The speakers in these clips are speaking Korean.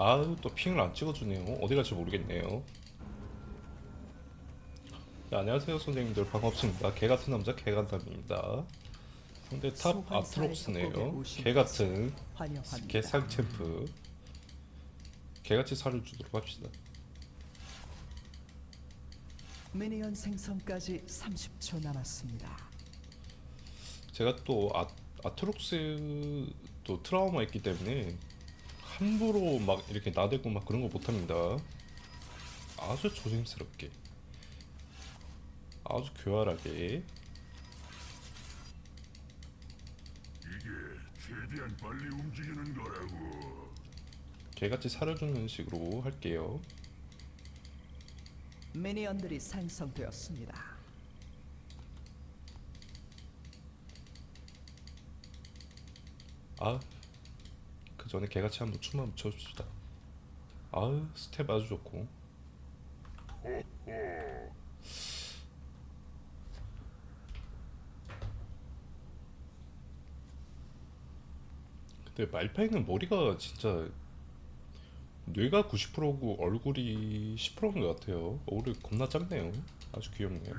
아유 또 핑을 안 찍어주네요. 어디 갈지 모르겠네요. 네, 안녕하세요 선생님들. 반갑습니다. 개같은 남자 개간담입니다. 상대 탑 아트록스네요. 개같은. 개상 챔프. 개같이 살을 주도록 합시다. 미니언 생성까지 30초 남았습니다. 제가 또 아, 아트록스 또 트라우마 있기 때문에 함부로 막 이렇게 나대고 막 그런 거 못합니다. 아주 조심스럽게, 아주 교활하게. 이게 최대한 빨리 움직이는 거라고. 개같이 살려주는 식으로 할게요. 미니언들이 생성되었습니다. 아, 그 전에 개같이 한번 춤만 춰줍시다. 아, 스텝 아주 좋고. 근데 말파이는 머리가 진짜 뇌가 90%고 얼굴이 10%인 것 같아요. 얼굴이 겁나 작네요. 아주 귀엽네요.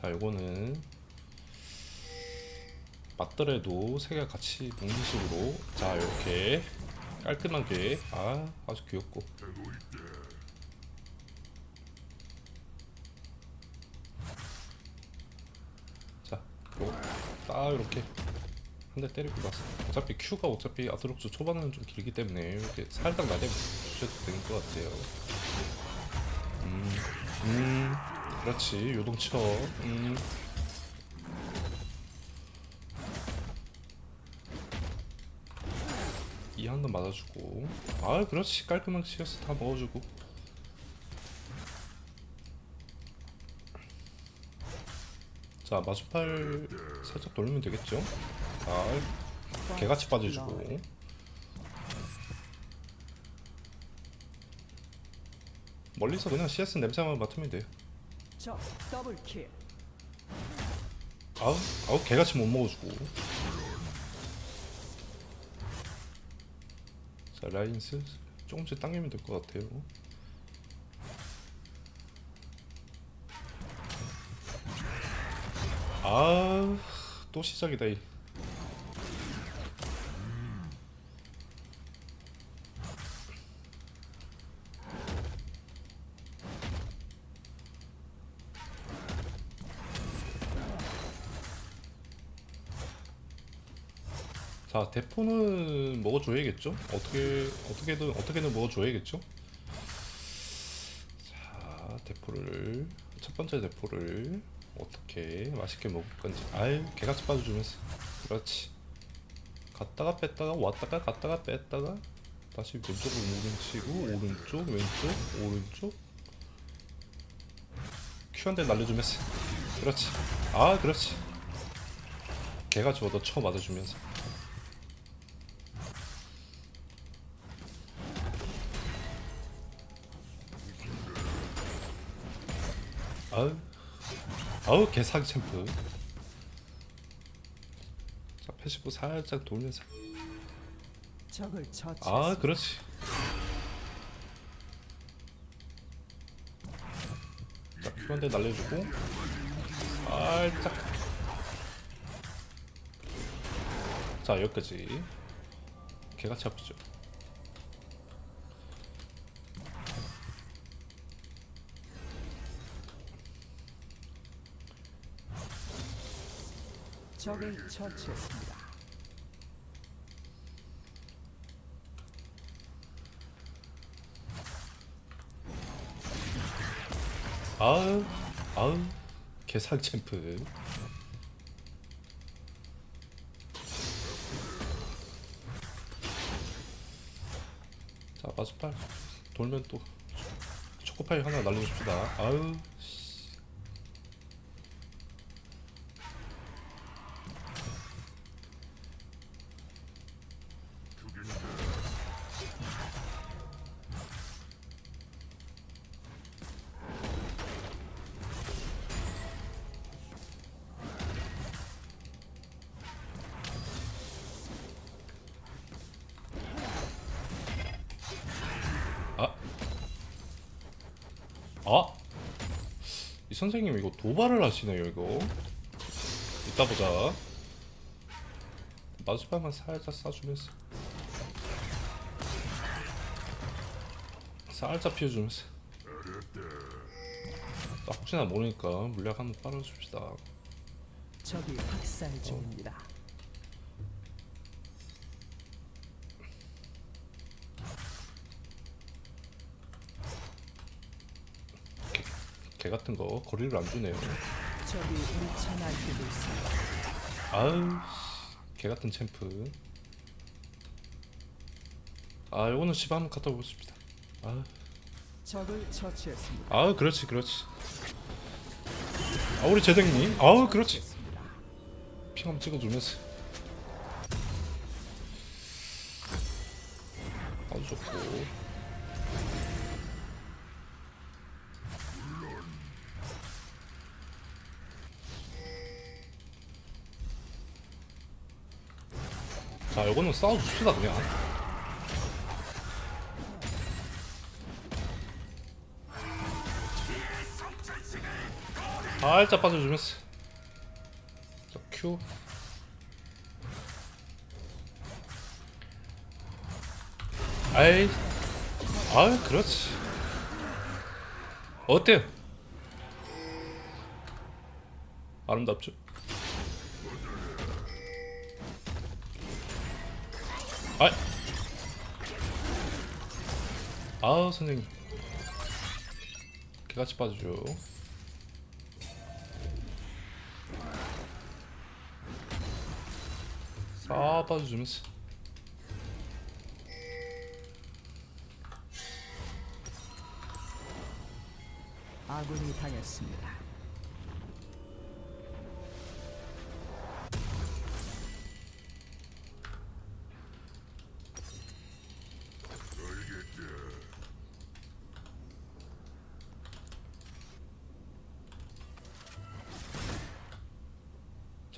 자, 요거는 맞더라도 세 개가 같이 묶는 식으로 자, 이렇게 깔끔하게 아, 아주 귀엽고 하고 있다. 자, 요딱 이렇게 한 대 때리고 나서 어차피 Q가 어차피 아트록스 초반은 좀 길기 때문에 이렇게 살짝 나대면 주셔도 되는 것 같아요. 음, 음, 그렇지 요동 쳐. 음. 이한번 맞아주고 아 그렇지 깔끔하게 CS 다 먹어주고 자 마주팔 살짝 돌리면 되겠죠? 아 개같이 빠져주고 멀리서 그냥 CS 냄새만 맡으면 돼요 적 더블 킬. 아우 아우 개같이 못 먹어주고. 자 라인스 조금씩 당기면 될 것 같아요. 아 또 시작이다 이 자 대포는 먹어줘야겠죠? 어떻게 어떻게든 어떻게든 먹어줘야겠죠? 자 대포를 첫 번째 대포를 어떻게 맛있게 먹을 건지. 아유 개같이 빠져주면서 그렇지. 갔다가 뺐다가 왔다가 갔다가 뺐다가 다시 왼쪽으로 오른치고 오른쪽 왼쪽 오른쪽. 큐 한 대 날려주면서. 그렇지. 아 그렇지. 개가 죽어도 쳐 맞아주면서 아우. 아우 개사기 챔프. 자 패시브 살짝 돌면서. 적을 처치. 아 그렇지. 자 큐한대 날려주고. 살짝. 자 여기까지. 개같이 아프죠 적을 처치했습니다. 아우 아우 개사기 챔프. 자 마주팔 돌면 또 초코파이 하나 날려줍시다. 아우 선생님 이거 도발을 하시네요 이거. 이따 보자. 마주방만 살짝 쏴주면서 살짝 피워주면서 아, 혹시나 모르니까 물약 한번 빨아줍시다. 적이 학살 중입니다. 개 같은 거 거리를 안 주네요. 아유 개 같은 챔프. 아 요거는 집 한번 갖다 보십시다. 아. 적을 처치했습니다. 아 그렇지 그렇지. 아 우리 재댕님. 아우 그렇지. 핑 한번 찍어주면서 자 요거는 싸워줍시다 그냥 살짝 빠져주면서 자 큐. 아이 아이 그렇지 어때요? 아름답죠? 아이 아우 선생님. 개같이 빠지죠. 아 빠져주면서 아군이 당했습니다.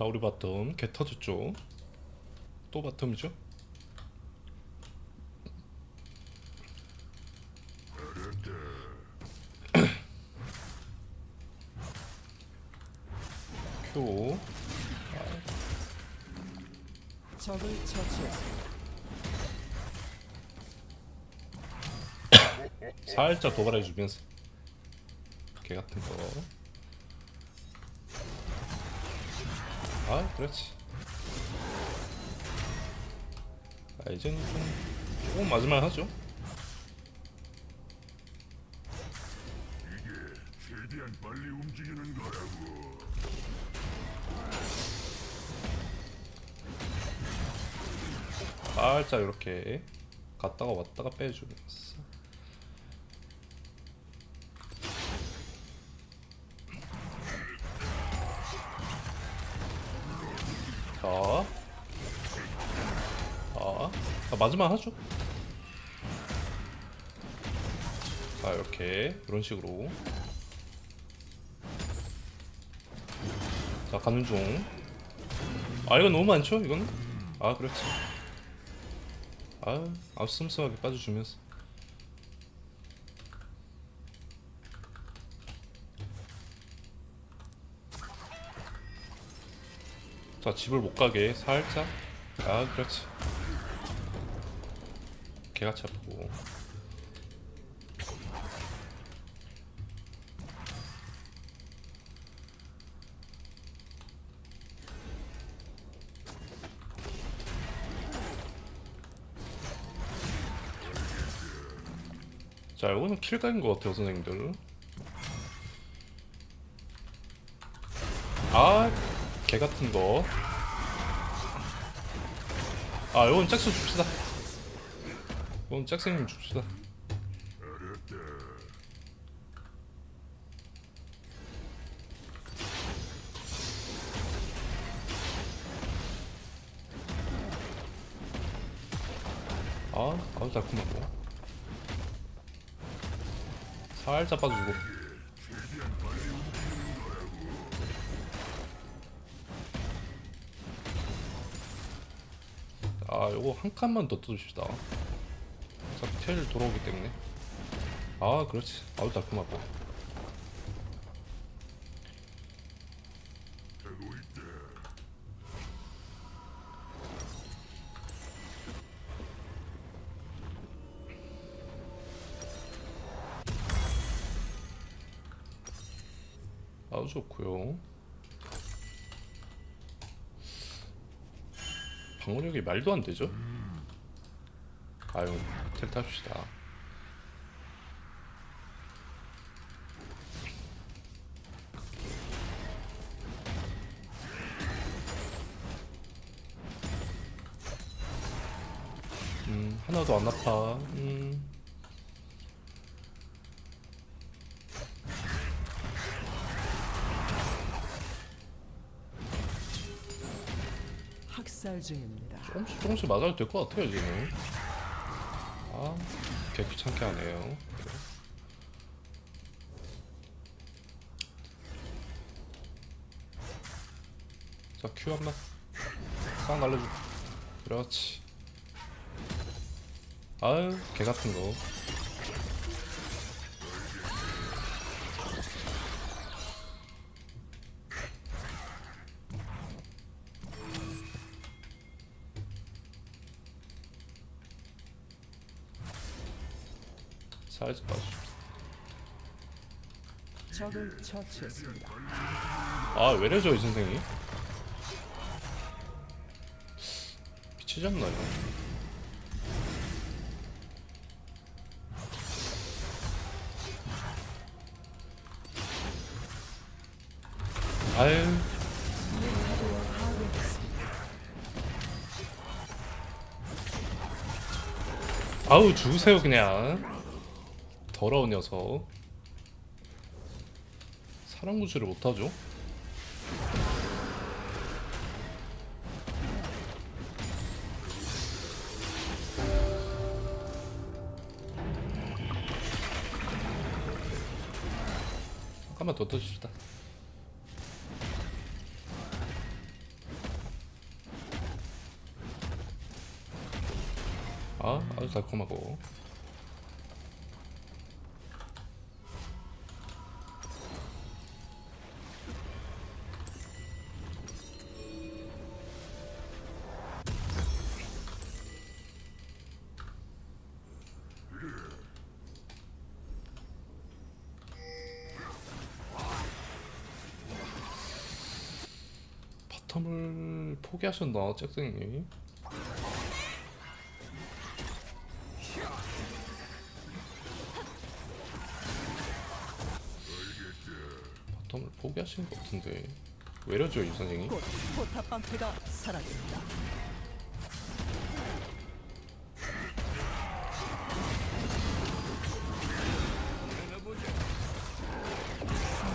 자 우리 바텀 개 터졌죠 또 바텀이죠 큐 적을 처치했습니다. 살짝 도발해 주면서 개 같은 거. 아, 그렇지. 아, 이제는 좀 조금 맞을만 하죠. 이게 최대한 빨리 움직이는 거라고. 살짝 이렇게 갔다가 왔다가 빼주면서. 마지막 하죠. 자 이렇게 이런 식으로. 자 가는 중. 아 이건 너무 많죠? 이건? 아 그렇지. 아, 아 슴슴하게 빠져주면서. 자 집을 못 가게 살짝. 아 그렇지. 개같이 아프고. 자 이거는 킬각인 것 같아요 선생님들. 아 개 같은 거아 이건 잭스 줍시다 이건 잭스님 줍시다. 아 아주 달콤하고 살짝 빠져주고. 아 요거 한 칸만 더 떠줍시다 어차피 텔 돌아오기 때문에. 아 그렇지. 아우 달콤하다. 아우 좋고요. 방어력이 말도 안 되죠? 아유, 텔 탑시다. 음, 하나도 안 아파. 음. 학살 중입니다. 조금씩 조금씩 맞아도 될 것 같아요 지금 아, 개 귀찮게 하네요. 자, 큐 한번. 싹 날려줘 그렇지. 아유, 개 같은 거 처치했습니다. 아, 왜래죠, 이 선생이? 미치셨나요? 아유. 아우, 주세요, 그냥. 더러운 녀석. 사람 구실을 못하죠? 잠깐만 더 떠줍시다. 아, 아주 달콤하고. 포기하셨나, 잭생님? 바텀을 포기하신 것 같은데 왜려죠 이 포탑 방패가 사라집니다.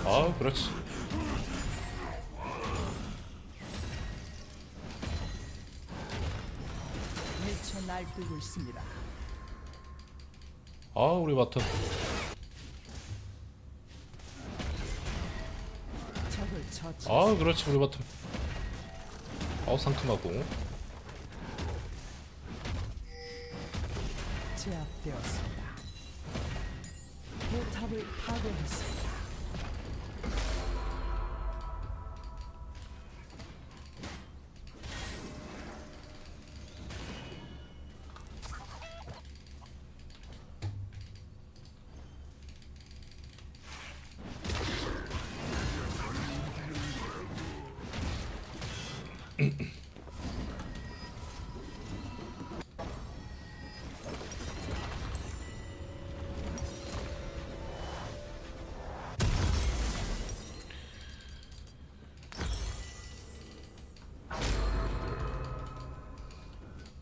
아 그렇지 뛰고 있습니다. 아 우리 바텀 적을 처치. 아 그렇지 우리 바텀 아우 상큼하고 제압되었습니다. 포탑을 파괴했습니다.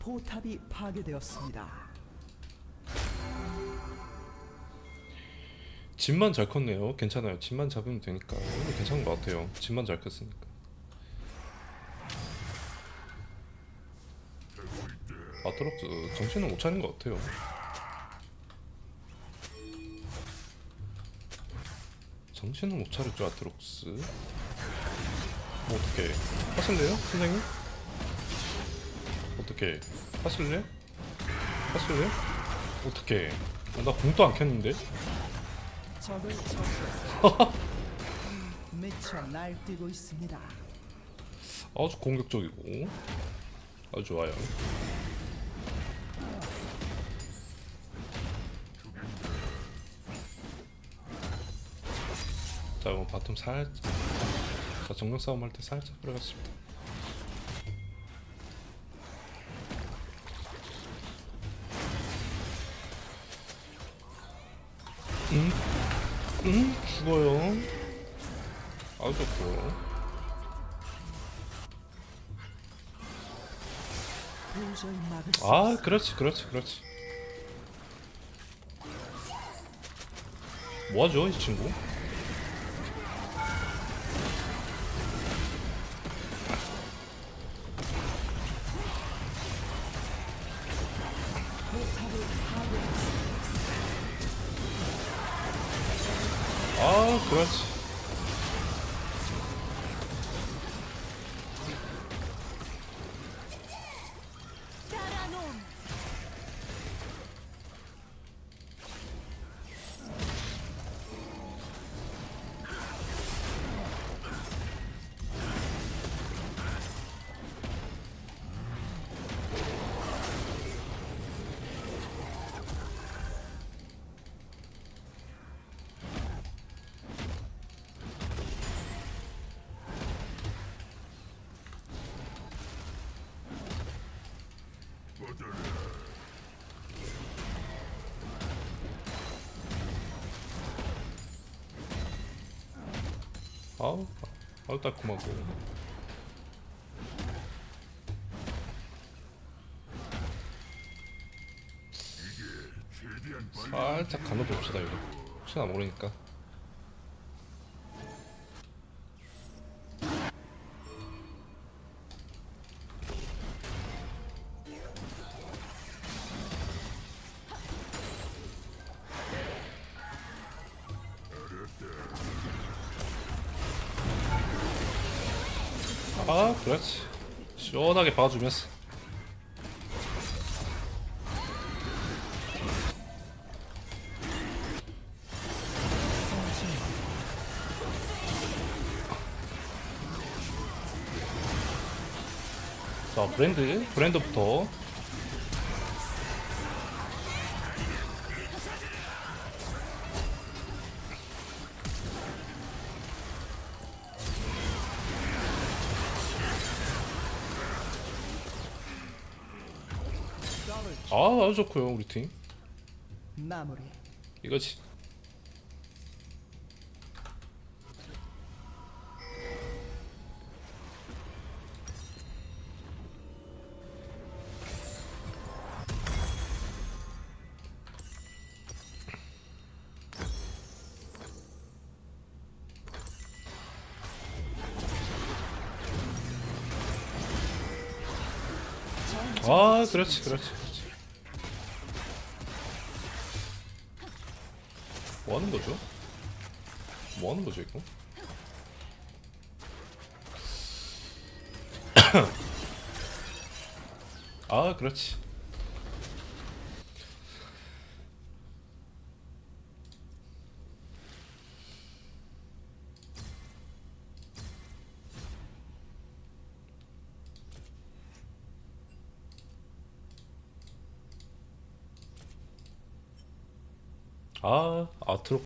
포탑이 파괴되었습니다. 집만 잘 컸네요. 괜찮아요. 집만 잡으면 되니까. 괜찮은 것 같아요. 집만 잘 컸으니까. 아트록스 정신은 못 차린 것 같아요. 정신은 못 차렸죠 아트록스? 뭐 어떻게 하실래요 선생님? 어떻게 하실래? 하실래? 어떻게 나 공도 안 켰는데 적을 처치했습니다. 미쳐 날뛰고 있습니다. 아주 공격적이고 아주 좋아요. 자자 그럼 바텀 살짝 자 정면 싸움 할 때 살짝 들어갔습니다 음? 음? 죽어요 막을 수 아. 그렇지 그렇지 그렇지 뭐하죠 이 친구 아 그렇지 아우 아우 빨리 살짝 가눠봅시다 이거. 혹시나 모르니까 아 그렇지. 시원하게 봐주면서. 자 브랜드 브랜드부터 아 아주 좋고요 우리 팀 마무리. 이거지 아 그렇지 그렇지 뭐 하는 거죠? 뭐 하는 거죠 이거? 아 그렇지 아 아트로